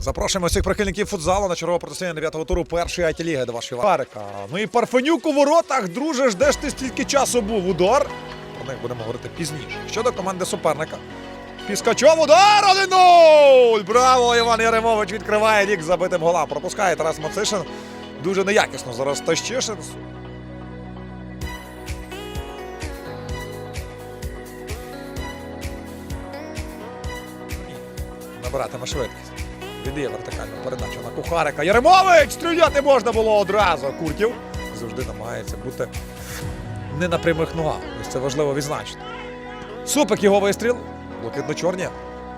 Запрошуємо всіх прихильників футзалу на чергове протистояння 9-го туру першої аті ліги до вашої Варика. Ну і Парфенюк у воротах, друже, ж де ж ти стільки часу був? Удар. Про них будемо говорити пізніше. Щодо команди суперника. Піскачов удар 1-0! Браво! Іван Яремович відкриває рік забитим голам. Пропускає Тарас Мацишин. Дуже неякісно зараз Тащишин. Набиратиме швидкість. Віддає вертикальну передачу на Кухарика. Яремович! Стріляти можна було одразу. Куртів завжди намагається бути не на прямих ногах. Ось це важливо відзначити. Супик його вистріл. Блакитно-чорні.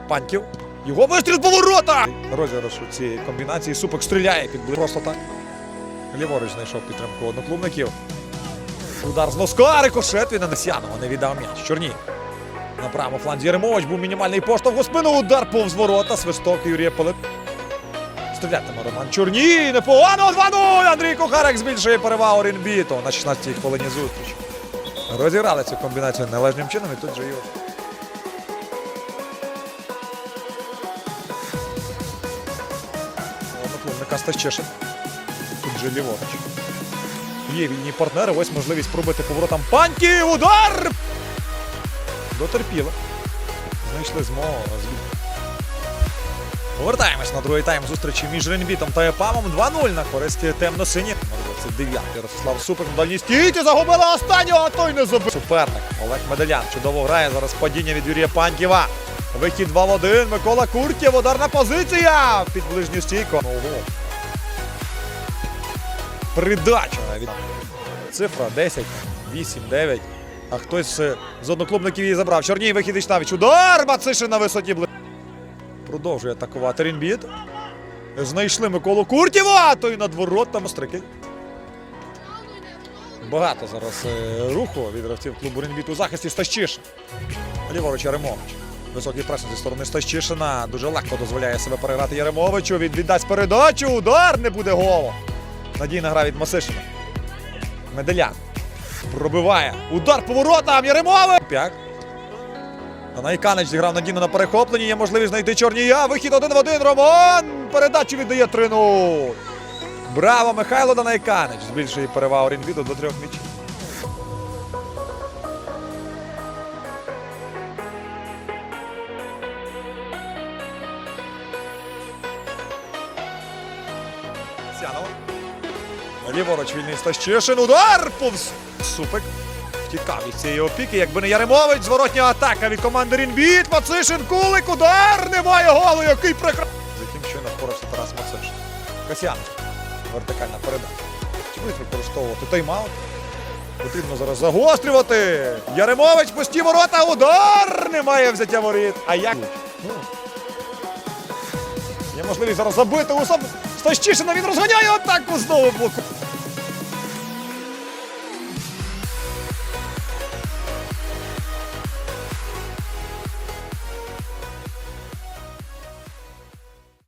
Паньків. Його вистріл по ворота! Розіграш у цієї комбінації. Супик стріляє під Просто так. Ліворуч знайшов підтримку одноклубників. Удар з носка, рикошет від Анесянова не віддав м'яч. Чорні. На правому фланзі Єремович був мінімальний поштовх у спину. Удар повз ворота. Свисток Юрія Пилип. Стрілятиме Роман Чорні. Непогано 2-0. Андрій Кухарик збільшує перевагу Рінбіту на 16-й хвилині зустрічі. Розіграли цю комбінацію належним чином і тут же його. Одноклубника Стащишин. Тут же ліворуч. Є вільні партнери. Ось можливість пробити поворотом паньки. Удар! Дотерпіли. Знайшли змогу звідти. Повертаємось на другий тайм зустрічі між Ренбітом та Епамом. 2-0 на користь темно-сині. Номер 29 Ярослав Супик на дальній стійці загубила останнього, а той не забив. Суперник Олег Меделян чудово грає. Зараз падіння від Юрія Паньківа. Вихід 2 в 1. Микола Куртєв. Ударна позиція. Під ближню стійку. Ого. Придача цифра 10, 8, 9. А хтось з одноклубників її забрав. Чорній вихід Ічнавич. Удар! Мацишин на висоті. Продовжує атакувати Рінбіт. Знайшли Миколу Куртєва, той над воротами стрики. Багато зараз е, руху від гравців клубу Рінбіт у захисті Стащишин. Ліворуч Яремович. Високий пресинг зі сторони Стащишина. Дуже легко дозволяє себе переграти Яремовичу. Він віддасть передачу. Удар не буде голу. Надійна гра від Масишина. Меделян. Пробиває. Удар по воротам. Яремович. П'як. Найканич зіграв надійно на перехопленні. Є можливість знайти Чорнія. Вихід один в один. Роман. Передачу віддає 3-0. Браво, Михайло Данайканич. Збільшує перевагу Рінбіту до трьох м'ячів. Сянова. Ліворуч вільний Стащишин. Удар! Повз Супик. Втікав від цієї опіки. Якби не Яремович, зворотня атака від команди Рінбіт. Мацишин, кулик, удар! Немає голу, який прекра... За яким щойно впорався Тарас Мацишин. Касьян. Вертикальна передача. Чи будуть використовувати тайм-аут? Потрібно зараз загострювати. Яремович, пусті ворота, удар! Немає взяття воріт. А як? Ну. Є можливість зараз забити у сам Стащишина. Він розганяє атаку знову блоку.